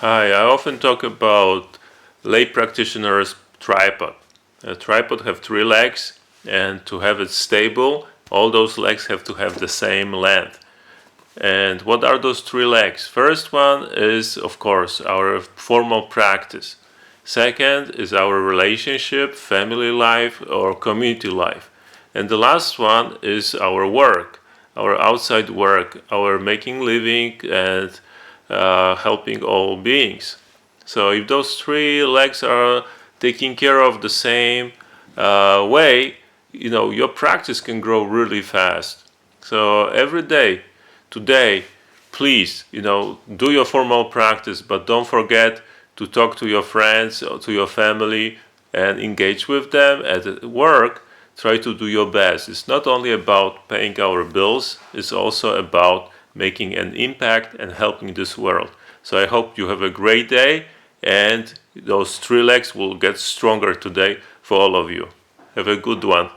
Hi, I often talk about lay practitioners tripod. A tripod have three legs and to have it stable, all those legs have to have the same length. And what are those three legs? First one is of course our formal practice. Second is our relationship, family life or community life. And the last one is our work, our outside work, our making living and uh, helping all beings. So if those three legs are taking care of the same uh, way, you know, your practice can grow really fast. So every day, today, please, you know, do your formal practice, but don't forget to talk to your friends, or to your family, and engage with them at work. Try to do your best. It's not only about paying our bills, it's also about making an impact and helping this world. So I hope you have a great day and those three legs will get stronger today for all of you. Have a good one.